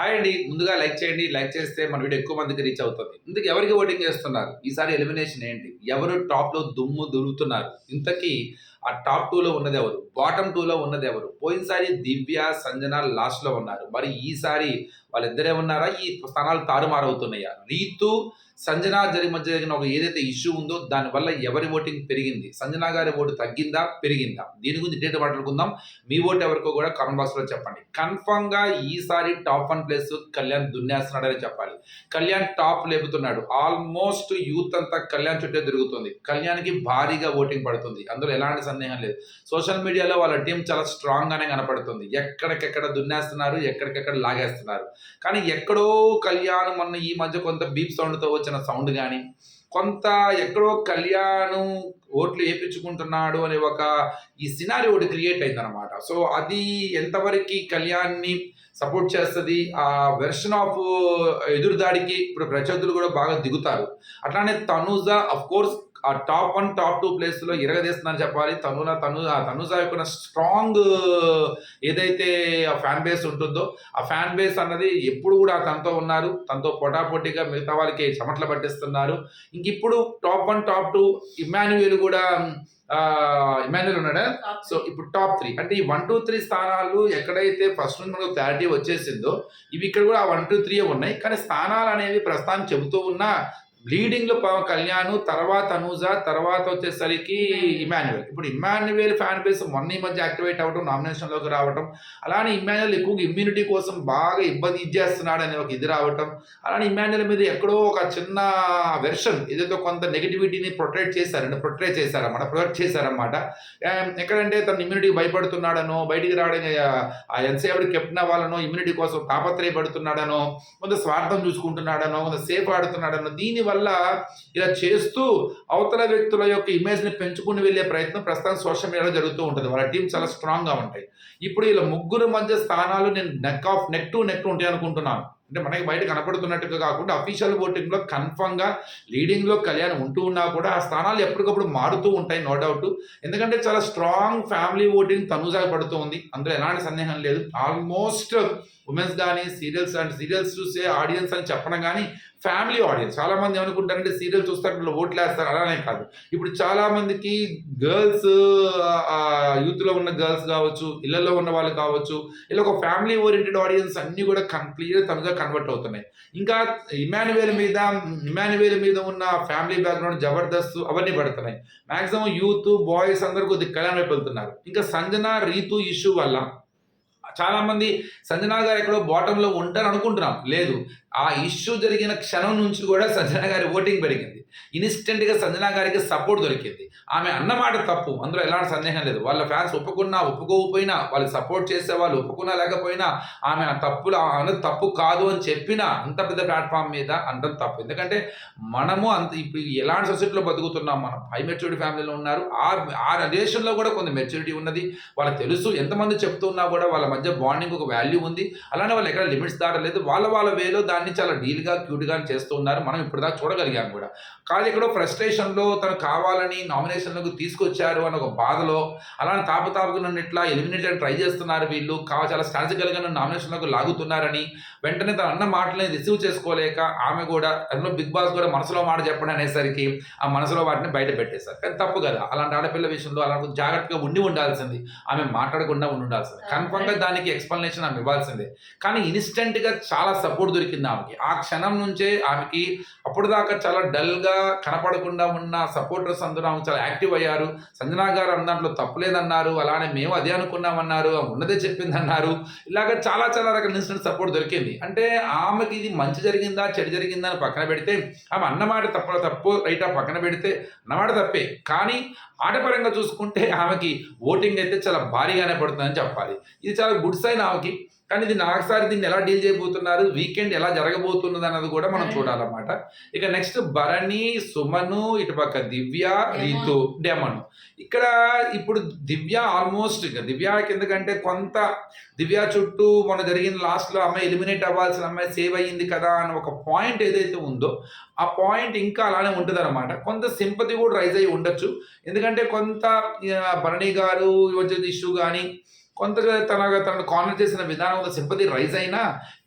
Hi అండి ముందుగా like చేయండి. లైక్ చేస్తే మన వీడియో ఎక్కువ మందికి రీచ్ అవుతుంది. ఇందుకు ఎవరికి ఓటింగ్ చేస్తున్నారు? ఈసారి ఎలిమినేషన్ ఏంటి? ఎవరు టాప్లో దుమ్ము దులుతున్నారు? ఇంతకీ ఆ టాప్ టూ లో ఉన్నది ఎవరు? బాటమ్ టూ లో ఉన్నది ఎవరు? పోయినసారి దివ్య సంజన లాస్ట్లో ఉన్నారు. మరి ఈసారి వాళ్ళిద్దరే ఉన్నారా? ఈ స్థానాలు తారుమారవుతున్నాయా. రీతు సంజన జరి మధ్య జరిగిన ఒక ఏదైతే ఇష్యూ ఉందో దానివల్ల ఎవరి ఓటింగ్ పెరిగింది? సంజన గారి ఓటు తగ్గిందా? పెరిగిందా? దీని గురించి డేటా మాట్లాడుకుందాం. మీ ఓటు ఎవరికో కూడా కామెంట్ బాక్స్లో చెప్పండి. కన్ఫర్మ్గా ఈసారి టాప్ వన్ ప్లేస్ కళ్యాణ్ దున్నేస్తున్నాడని చెప్పాలి. కళ్యాణ్ టాప్ లేపుతున్నాడు. ఆల్మోస్ట్ యూత్ అంతా కళ్యాణ్ చుట్టే తిరుగుతుంది. కళ్యాణ్కి భారీగా ఓటింగ్ పడుతుంది. అందులో ఎలాంటి సందేహం లేదు. సోషల్ మీడియాలో వాళ్ళ టీం చాలా స్ట్రాంగ్గానే కనపడుతుంది. ఎక్కడికెక్కడ దున్నేస్తున్నారు ఎక్కడికెక్కడ లాగేస్తున్నారు. కానీ ఎక్కడో కళ్యాణ్ మొన్న ఈ మధ్య కొంత బీప్ సౌండ్తో వచ్చిన సౌండ్ కానీ కొంత ఎక్కడో కళ్యాణం ఓట్లు వేయించుకుంటున్నాడు అనే ఒక ఈ సినారీ ఒకటి క్రియేట్ అయిందనమాట సో అది ఎంతవరకు కళ్యాణ్ని సపోర్ట్ చేస్తుంది? ఆ వెర్షన్ ఆఫ్ ఎదురుదాడికి ఇప్పుడు ప్రత్యర్థులు కూడా బాగా దిగుతారు. అట్లానే తనుజ అఫ్ కోర్స్ ఆ టాప్ వన్ టాప్ టూ ప్లేస్లో ఇరగదీస్తుందని చెప్పాలి. తనున తను ఆ తనుజ యొక్క స్ట్రాంగ్ ఏదైతే ఆ ఫ్యాన్ బేస్ ఉంటుందో ఆ ఫ్యాన్ బేస్ అన్నది ఎప్పుడు కూడా తనతో ఉన్నారు. తనతో పోటాపోటీగా మిగతా వాళ్ళకి చెమట్లు పట్టిస్తున్నారు. ఇంక ఇప్పుడు top one top two Emmanuel కూడా ఇమాన్యుయల్ ఉన్నాడా? సో ఇప్పుడు టాప్ త్రీ. అంటే ఈ వన్ టూ త్రీ స్థానాలు ఎక్కడైతే ఫస్ట్ నుంచి మనకు క్లారిటీ వచ్చేసిందో ఇవి ఇక్కడ కూడా వన్ టూ త్రీ ఉన్నాయి. కానీ స్థానాలు అనేవి ప్రస్తుతం చెబుతూ ఉన్నా లీడింగ్లో పవన్ కళ్యాణ్ తర్వాత అనూజ తర్వాత వచ్చేసరికి ఇమాన్యువల్ ఇప్పుడు ఇమాన్యువల్ ఫ్యాన్ బేస్ మొన్న ఈ మధ్య యాక్టివేట్ అవ్వడం నామినేషన్లోకి రావడం అలానే ఇమాన్యువల్ ఎక్కువగా ఇమ్యూనిటీ కోసం బాగా ఇబ్బంది ఇచ్చేస్తున్నాడు అనే ఒక ఇది రావటం అలానే ఇమాన్యువల్ మీద ఎక్కడో ఒక చిన్న వెర్షన్ ఏదైతే కొంత నెగిటివిటీని ప్రొటెక్ట్ చేశారంటే ప్రొటెక్ట్ చేశారన్నమాట ప్రొటెక్ట్ చేశారన్నమాట. ఎక్కడంటే తన ఇమ్యూనిటీ భయపడుతున్నాడనో బయటికి రావడం ఆ ఎంతసేపటి కెప్టెన్ అవ్వాలనో ఇమ్యూనిటీ కోసం తాపత్రయపడుతున్నాడనో కొంత స్వార్థం చూసుకుంటున్నాడనో కొంత సేఫ్ ఆడుతున్నాడనో దీని వల్ల ఇలా చేస్తూ అవతల వ్యక్తుల యొక్క ఇమేజ్ని పెంచుకుని వెళ్ళే ప్రయత్నం ప్రస్తుతం సోషల్ మీడియాలో జరుగుతూ ఉంటుంది. వాళ్ళ టీం చాలా స్ట్రాంగ్గా ఉంటాయి. ఇప్పుడు ఇలా ముగ్గురు మధ్య స్థానాలు నేను neck of neck to neck ఉంటాయి అనుకుంటున్నాను. అంటే మనకి బయట కనపడుతున్నట్టుగా కాకుండా అఫీషియల్ ఓటింగ్లో కన్ఫర్మ్గా లీడింగ్లో కళ్యాణ్ ఉంటూ ఉన్నా కూడా ఆ స్థానాలు ఎప్పటికప్పుడు మారుతూ ఉంటాయి నో డౌట్ ఎందుకంటే చాలా స్ట్రాంగ్ ఫ్యామిలీ ఓటింగ్ తనుజా పడుతూ ఉంది అందులో ఎలాంటి సందేహం లేదు. ఆల్మోస్ట్ ఉమెన్స్ కానీ సీరియల్స్ అండ్ సీరియల్స్ చూసే ఆడియన్స్ అని చెప్పడం కానీ ఫ్యామిలీ ఆడియన్స్ చాలా మంది ఏమనుకుంటారంటే సీరియల్ చూస్తారు వీళ్ళు ఓట్లు వేస్తారు అలానే కాదు. ఇప్పుడు చాలా మందికి గర్ల్స్ యూత్లో ఉన్న గర్ల్స్ కావచ్చు ఇళ్ళలో ఉన్న వాళ్ళు కావచ్చు ఇలా ఒక ఫ్యామిలీ ఓరియంటెడ్ ఆడియన్స్ అన్ని కూడా కంప్లీట్ తనగా కన్వర్ట్ అవుతున్నాయి. ఇంకా ఇమాన్యువేల్ మీద ఇమాన్యువేల్ మీద ఉన్న ఫ్యామిలీ బ్యాక్గ్రౌండ్ జబర్దస్త్ అవన్నీ పడుతున్నాయి. మాక్సిమం యూత్ బాయ్స్ అందరు కొద్దిగా కళ్యాణ్ వైపు వెళ్తున్నారు. ఇంకా సంజన రీతు ఇష్యూ వల్ల చాలా మంది సంజనా గారు ఎక్కడో బాటంలో ఉంటారు అనుకుంటున్నాం. లేదు ఆ ఇష్యూ జరిగిన క్షణం నుంచి కూడా సంజన గారి ఓటింగ్ పెరిగింది. ఇన్స్టెంట్గా సంజన గారికి సపోర్ట్ దొరికింది. ఆమె అన్నమాట తప్పు. అందులో ఎలాంటి సందేహం లేదు. వాళ్ళ ఫ్యాన్స్ ఒప్పుకున్నా ఒప్పుకోకపోయినా వాళ్ళు సపోర్ట్ చేసే వాళ్ళు ఒప్పుకున్నా లేకపోయినా ఆమె ఆ తప్పులు అన్నది తప్పు కాదు అని చెప్పినా అంత పెద్ద ప్లాట్ఫామ్ మీద అంత తప్పు. ఎందుకంటే మనము అంత ఇప్పుడు ఎలాంటి సొసైటీలో బతుకుతున్నాం? మనం హై మెచ్యూరిటీ ఫ్యామిలీలో ఉన్నారు. ఆ ఆ రిలేషన్లో కూడా కొంత మెచ్యూరిటీ ఉన్నది. వాళ్ళకి తెలుసు ఎంతమంది చెప్తున్నా కూడా వాళ్ళ మధ్య బాండింగ్ ఒక వాల్యూ ఉంది. అలానే వాళ్ళు ఎక్కడ లిమిట్స్ దాటలేదు. వాళ్ళ వాళ్ళ వేలో దాని దాన్ని చాలా డీల్గా క్యూట్గా చేస్తూ ఉన్నారు. మనం ఇప్పుడు దాకా చూడగలిగాం కూడా. కానీ ఎక్కడో ఫ్రస్ట్రేషన్లో తను కావాలని నామినేషన్లకు తీసుకొచ్చారు అని ఒక బాధలో అలానే తాపతాపకు నన్ను ఇట్లా ఎలిమినేట్ ట్రై చేస్తున్నారు వీళ్ళు. కావ చాలా స్ట్రాటజికల్గా నన్ను నామినేషన్లకు లాగుతున్నారని వెంటనే తన అన్న మాటలని రిసీవ్ చేసుకోలేక ఆమె కూడా అందులో బిగ్ బాస్ కూడా మనసులో మాట చెప్పండి అనేసరికి ఆ మనసులో వాటిని బయట పెట్టేశారు. కానీ తప్పు కదా అలాంటి ఆడపిల్ల విషయంలో అలా జాగ్రత్తగా ఉండి ఉండాల్సింది. ఆమె మాట్లాడకుండా ఉండి ఉండాల్సింది కన్ఫర్మ్గా దానికి ఎక్స్ప్లెనేషన్ ఆమె ఇవ్వాల్సిందే. కానీ ఇన్స్టెంట్గా చాలా సపోర్ట్ దొరికింది ఆమెకి ఆ క్షణం నుంచే ఆమెకి అప్పుడు దాకా చాలా డల్గా కనపడకుండా ఉన్న సపోర్టర్స్ అందరూ ఆమె చాలా యాక్టివ్ అయ్యారు. సంజనా గారు అన్న దాంట్లో తప్పులేదన్నారు. అలానే మేము అదే అనుకున్నామన్నారు. ఆమె ఉన్నదే చెప్పిందన్నారు. ఇలాగ చాలా చాలా రకాల ఇన్సిడెంట్ సపోర్ట్ దొరికింది. అంటే ఆమెకి ఇది మంచి జరిగిందా చెడు జరిగిందా అని పక్కన పెడితే ఆమె అన్నమాట తప్పు తప్పు రైటా పక్కన పెడితే అన్నమాట తప్పే. కానీ ఆటపరంగా చూసుకుంటే ఆమెకి ఓటింగ్ అయితే చాలా భారీగానే పడుతుందని చెప్పాలి. ఇది చాలా గుడ్ సైన్ ఆమెకి. కానీ ఇది నాకుసారి దీన్ని ఎలా డీల్ చేయబోతున్నారు? వీకెండ్ ఎలా జరగబోతున్నది అన్నది కూడా మనం చూడాలన్నమాట. ఇక నెక్స్ట్ భరణి సుమను ఇటుపక్క దివ్య రీతు డెమను. ఇక్కడ ఇప్పుడు దివ్య ఆల్మోస్ట్ ఇక దివ్యకి ఎందుకంటే కొంత దివ్య చుట్టూ మన జరిగిన లాస్ట్లో అమ్మాయి ఎలిమినేట్ అవ్వాల్సిన అమ్మాయి సేవ్ అయ్యింది కదా అని ఒక పాయింట్ ఏదైతే ఉందో ఆ పాయింట్ ఇంకా అలానే ఉంటుంది అనమాట కొంత సింపతి కూడా రైజ్ అయ్యి ఉండొచ్చు. ఎందుకంటే కొంత భరణి గారు ఇష్యూ కానీ కొంతగా తన తనను కార్నర్ చేసిన విధానంలో సింపతి రైజ్ అయినా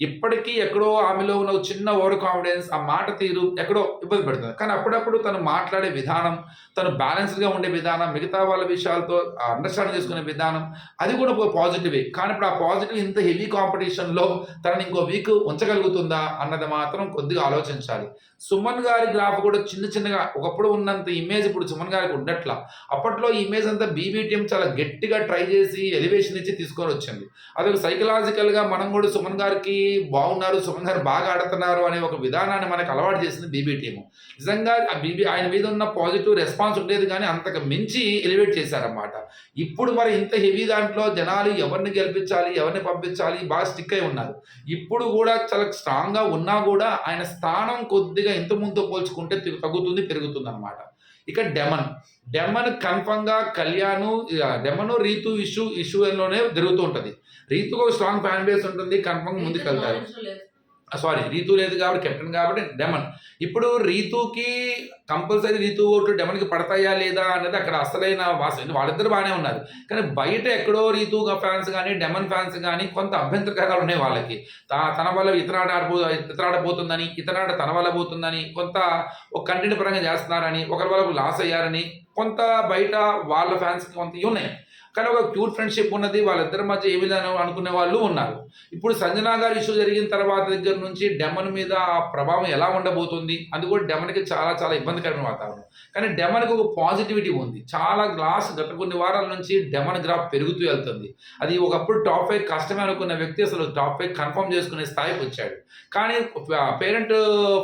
ఇప్పటికీ ఎక్కడో ఆమెలో ఉన్న చిన్న ఓవర్ కాన్ఫిడెన్స్ ఆ మాట తీరు ఎక్కడో ఇబ్బంది పెడుతుంది. కానీ అప్పుడప్పుడు తను మాట్లాడే విధానం తను బ్యాలెన్స్డ్గా ఉండే విధానం మిగతా వాళ్ళ విషయాలతో అండర్స్టాండ్ చేసుకునే విధానం అది కూడా ఒక పాజిటివే. కానీ ఇప్పుడు ఆ పాజిటివ్ ఇంత హెవీ కాంపిటీషన్లో తనని ఇంకో వీక్ ఉంచగలుగుతుందా అన్నది మాత్రం కొద్దిగా ఆలోచించాలి. సుమన్ గారి గ్రాఫ్ కూడా చిన్న చిన్నగా ఒకప్పుడు ఉన్నంత ఇమేజ్ ఇప్పుడు సుమన్ గారికి ఉండట్లా. అప్పట్లో ఈ ఇమేజ్ అంతా బీబీటీఎం చాలా గట్టిగా ట్రై చేసి ఎలివేషన్ ఇచ్చి తీసుకొని వచ్చింది. అదొక సైకలాజికల్గా మనం కూడా సుమన్ గారికి బాగున్నారు సుమన్ గారు బాగా ఆడుతున్నారు అనే ఒక విధానాన్ని మనకు అలవాటు చేసింది బీబీ టీము. నిజంగా ఆ బీబీ ఆయన మీద ఉన్న పాజిటివ్ రెస్పాన్స్ ఉండేది కానీ అంతకు మించి ఎలివేట్ చేశారన్నమాట. ఇప్పుడు మరి ఇంత హెవీ దాంట్లో జనాలు ఎవరిని గెలిపించాలి ఎవరిని పంపించాలి బాగా స్టిక్ అయి ఉన్నారు. ఇప్పుడు కూడా చాలా స్ట్రాంగ్గా ఉన్నా కూడా ఆయన స్థానం కొద్దిగా ఇంత ముందు పోల్చుకుంటే తగ్గుతుంది పెరుగుతుంది అనమాట ఇక డెమన్. డెమన్ కన్ఫర్మ్గా కళ్యాణ్ డెమన్ రీతు ఇష్యూ ఇష్యూలోనే జరుగుతూ ఉంటుంది. రీతుకు ఒక స్ట్రాంగ్ ఫ్యాన్ బేస్ ఉంటుంది కన్ఫర్మ్ ముందుకు వెళ్తారు సారీ రీతు లేదు కాబట్టి కెప్టెన్ కాబట్టి డెమన్. ఇప్పుడు రీతుకి కంపల్సరీ రీతు ఓట్లు డెమన్కి పడతాయా లేదా అనేది అక్కడ అసలైన వాస్తవం వాళ్ళిద్దరు బాగానే ఉన్నారు. కానీ బయట ఎక్కడో రీతు ఫ్యాన్స్ కానీ డెమన్ ఫ్యాన్స్ కానీ కొంత అభ్యంతరకరాలు ఉన్నాయి వాళ్ళకి. తన వల్ల ఇతరాట ఆడిపో ఇతరాట పోతుందని తన వల్ల పోతుందని కొంత ఒక కంటెంట్ పరంగా చేస్తున్నారని ఒకరి వల్ల లాస్ అయ్యారని కొంత బయట వాళ్ళ ఫ్యాన్స్కి కొంత ఉన్నాయి. కానీ ఒక క్యూట్ ఫ్రెండ్షిప్ ఉన్నది వాళ్ళిద్దరి మధ్య ఏ విధంగా అనుకునే వాళ్ళు ఉన్నారు. ఇప్పుడు సంజనా గారి ఇష్యూ జరిగిన తర్వాత దగ్గర నుంచి డెమన్ మీద ఆ ప్రభావం ఎలా ఉండబోతుంది? అది కూడా డెమన్కి చాలా చాలా ఇబ్బందికరమైన వాతావరణం. కానీ డెమన్కి ఒక పాజిటివిటీ ఉంది. చాలా గ్లాస్ గత కొన్ని వారాల నుంచి డెమన్ గ్రాఫ్ పెరుగుతూ వెళ్తుంది. అది ఒకప్పుడు టాప్ ఫైవ్ కష్టమే అనుకున్న వ్యక్తి అసలు టాప్ ఫైవ్ కన్ఫర్మ్ చేసుకునే స్థాయికి వచ్చాడు. కానీ పేరెంట్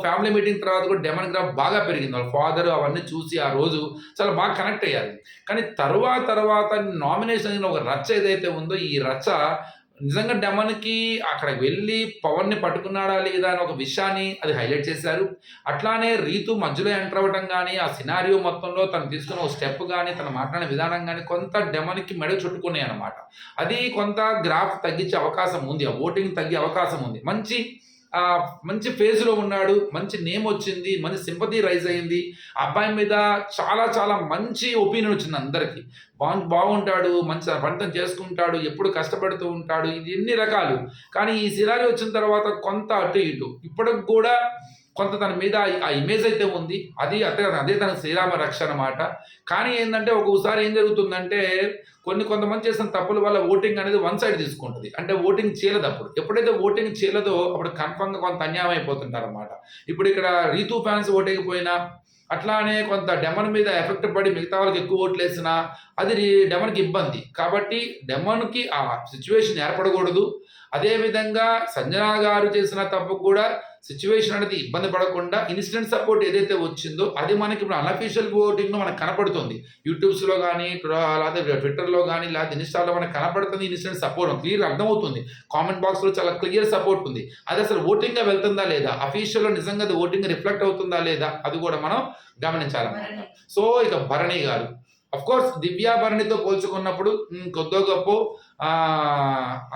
ఫ్యామిలీ మీటింగ్ తర్వాత కూడా డెమన్ గ్రాఫ్ బాగా పెరిగింది. వాళ్ళ ఫాదర్ అవన్నీ చూసి ఆ రోజు చాలా బాగా కనెక్ట్ అయ్యారు. కానీ తర్వాత తర్వాత నామినేషన్ ఒక రచ్చ ఏదైతే ఉందో ఈ రచ్చ నిజంగా డెమన్కి అక్కడ వెళ్ళి పవన్ని పట్టుకున్నాడా లేదా అని ఒక విషయాన్ని అది హైలైట్ చేశారు. అట్లానే రీతు మధ్యలో ఎంటర్ అవ్వడం కానీ ఆ సినారియో మొత్తంలో తను తీసుకున్న ఒక స్టెప్ కానీ తను మాట్లాడిన విధానం కానీ కొంత డెమన్కి మెడ చుట్టుకున్నాయి అనమాట అది కొంత గ్రాఫ్ తగ్గించే అవకాశం ఉంది. ఆ ఓటింగ్ తగ్గే అవకాశం ఉంది. మంచి మంచి ఫేజ్లో ఉన్నాడు మంచి నేమ్ వచ్చింది మంచి సింపతి రైజ్ అయింది. ఆ అబ్బాయి మీద చాలా చాలా మంచి ఒపీనియన్ వచ్చింది అందరికీ. బాగు బాగుంటాడు మంచి పంటను చేసుకుంటాడు ఎప్పుడు కష్టపడుతూ ఉంటాడు ఇది ఎన్ని రకాలు. కానీ ఈ సిరారి వచ్చిన తర్వాత కొంత అటు ఇటు. ఇప్పటికి కూడా కొంత తన మీద ఆ ఇమేజ్ అయితే ఉంది. అది అదే అదే తన శ్రీరామ రక్ష అనమాట కానీ ఏంటంటే ఒక్కొక్కసారి ఏం జరుగుతుందంటే కొన్ని కొంతమంది చేసిన తప్పుల వల్ల ఓటింగ్ అనేది వన్ సైడ్ తీసుకుంటుంది. అంటే ఓటింగ్ చేయలేదు అప్పుడు. ఎప్పుడైతే ఓటింగ్ చేయలేదో అప్పుడు కన్ఫర్మ్గా కొంత అన్యాయం అయిపోతుంటారు అనమాట ఇప్పుడు ఇక్కడ రీతు ఫ్యాన్స్ ఓటేకపోయినా అట్లానే కొంత డెమన్ మీద ఎఫెక్ట్ పడి మిగతా వాళ్ళకి ఎక్కువ ఓట్లు వేసినా అది డెమన్కి ఇబ్బంది. కాబట్టి డెమన్కి ఆ సిచ్యువేషన్ ఏర్పడకూడదు. అదేవిధంగా సంజనా గారు చేసిన తప్పు కూడా సిచ్యువేషన్ అనేది ఇబ్బంది పడకుండా ఇన్స్టెంట్ సపోర్ట్ ఏదైతే వచ్చిందో అది మనకి ఇప్పుడు అన్అఫీషియల్ ఓటింగ్లో మనకు కనపడుతుంది. యూట్యూబ్స్లో కానీ లేకపోతే ట్విట్టర్లో కానీ లేకపోతే ఇన్స్టాలో మనకు కనపడుతుంది ఇన్స్టెంట్ సపోర్ట్ క్లియర్ అర్థమవుతుంది. కామెంట్ బాక్స్లో చాలా క్లియర్ సపోర్ట్ ఉంది. అది అసలు ఓటింగ్గా వెళ్తుందా లేదా? అఫీషియల్లో నిజంగా అది ఓటింగ్ రిఫ్లెక్ట్ అవుతుందా లేదా? అది కూడా మనం గమనించాలన్నమాట సో ఇక భరణి గారు. అఫ్ కోర్స్ దివ్యా భరణితో పోల్చుకున్నప్పుడు కొద్దో గొప్ప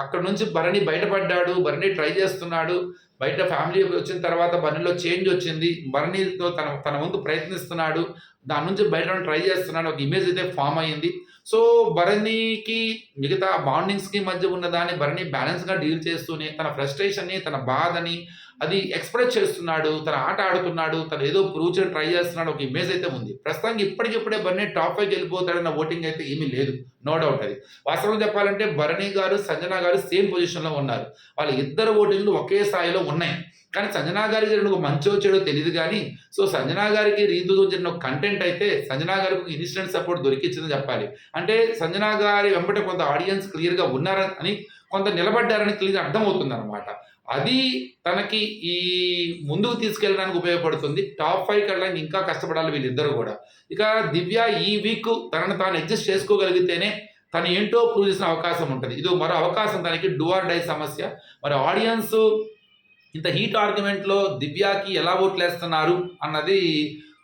అక్కడ నుంచి భరణి బయటపడ్డాడు భరణి ట్రై చేస్తున్నాడు. బయట ఫ్యామిలీ వచ్చిన తర్వాత భరణిలో చేంజ్ వచ్చింది. భరణితో తన తన ముందు ప్రయత్నిస్తున్నాడు. దాని నుంచి బయట ట్రై చేస్తున్నాడు. ఒక ఇమేజ్ అయితే ఫామ్ అయ్యింది. సో భరణికి మిగతా బాండింగ్స్కి మధ్య ఉన్న దాన్ని భరణి బ్యాలెన్స్గా డీల్ చేస్తూనే తన ఫ్రస్ట్రేషన్ని తన బాధని అది ఎక్స్ప్రెస్ చేస్తున్నాడు. తన ఆట ఆడుతున్నాడు. తను ఏదో ప్రూవ్ చేయడం ట్రై చేస్తున్నాడు. ఒక ఇమేజ్ అయితే ఉంది. ప్రస్తుతానికి ఇప్పటికిప్పుడే భరణి టాప్ ఫైవ్ వెళ్ళిపోతాడన్న ఓటింగ్ అయితే ఏమీ లేదు. నో డౌట్ అది. వాస్తవం చెప్పాలంటే భరణి గారు సంజన గారు సేమ్ పొజిషన్లో ఉన్నారు. వాళ్ళ ఇద్దరు ఓటింగ్లు ఒకే స్థాయిలో ఉన్నాయి. కానీ సంజనా గారికి రెండు మంచో చెడో తెలియదు కానీ సో సంజనా గారికి రీతు గురించిన ఒక కంటెంట్ అయితే సంజనా గారికి ఇన్స్టెంట్ సపోర్ట్ దొరికించిందని చెప్పాలి. అంటే సంజనా గారి వెంబట కొంత ఆడియన్స్ క్లియర్గా ఉన్నారని కొంత నిలబడ్డారని క్లియర్ అర్థమవుతుంది అనమాట అది తనకి ఈ ముందుకు తీసుకెళ్ళడానికి ఉపయోగపడుతుంది. టాప్ ఫైవ్ వెళ్ళడానికి ఇంకా కష్టపడాలి వీళ్ళిద్దరు కూడా. ఇక దివ్య ఈ వీక్ తనను తాను అడ్జస్ట్ చేసుకోగలిగితేనే తను ఏంటో ప్రూవ్ చేసిన అవకాశం ఉంటుంది. ఇది మరో అవకాశం తనకి డూఆర్ డై సమస్య. మరి ఆడియన్స్ ఇంత హీట్ ఆర్గ్యుమెంట్లో దివ్యాకి ఎలా ఓట్లేస్తున్నారు అన్నది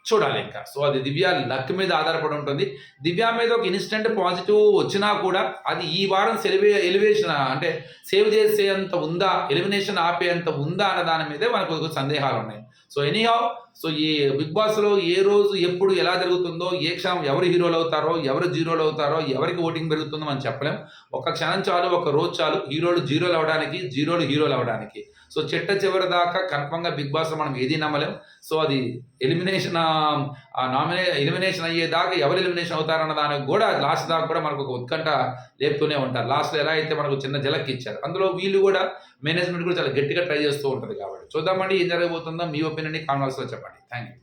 చూడాలి ఇంకా. సో అది దివ్య లక్ మీద ఆధారపడి ఉంటుంది. దివ్య మీద ఒక ఇన్స్టెంట్ పాజిటివ్ వచ్చినా కూడా అది ఈ వారం సెలివే ఎలివేషన్ అంటే సేవ్ చేసేంత ఉందా ఎలిమినేషన్ ఆపేంత ఉందా అన్న దాని మీదే మనకు సందేహాలు ఉన్నాయి సో ఎనీహౌ సో ఈ బిగ్ బాస్లో ఏ రోజు ఎప్పుడు ఎలా జరుగుతుందో ఏ క్షణం ఎవరు హీరోలు అవుతారో ఎవరు జీరోలు అవుతారో ఎవరికి ఓటింగ్ పెరుగుతుందో మనం చెప్పలేం. ఒక క్షణం చాలు ఒక రోజు చాలు హీరోలు జీరోలు అవడానికి జీరోలు హీరోలు అవడానికి సో చెట్ట చివరి దాకా కన్ఫర్మ్గా బిగ్ బాస్లో మనం ఏది నమ్మలేం. సో అది ఎలిమినేషన్ నామినే ఎలిమినేషన్ అయ్యేదాకా ఎవరు ఎలిమినేషన్ అవుతారన్న దానికి కూడా లాస్ట్ దాకా కూడా మనకు ఒక ఉత్కంఠ లేపుతూనే ఉంటారు. లాస్ట్లో ఎలా అయితే మనకు చిన్న జలక్ ఇచ్చారు అందులో వీళ్ళు కూడా మేనేజ్మెంట్ కూడా చాలా గట్టిగా ట్రై చేస్తూ ఉంటుంది కాబట్టి. చూద్దామండి ఏం జరగబోతుందో మీ ఒపీనియన్ కాన్వర్స్లో చెప్పండి. Thank you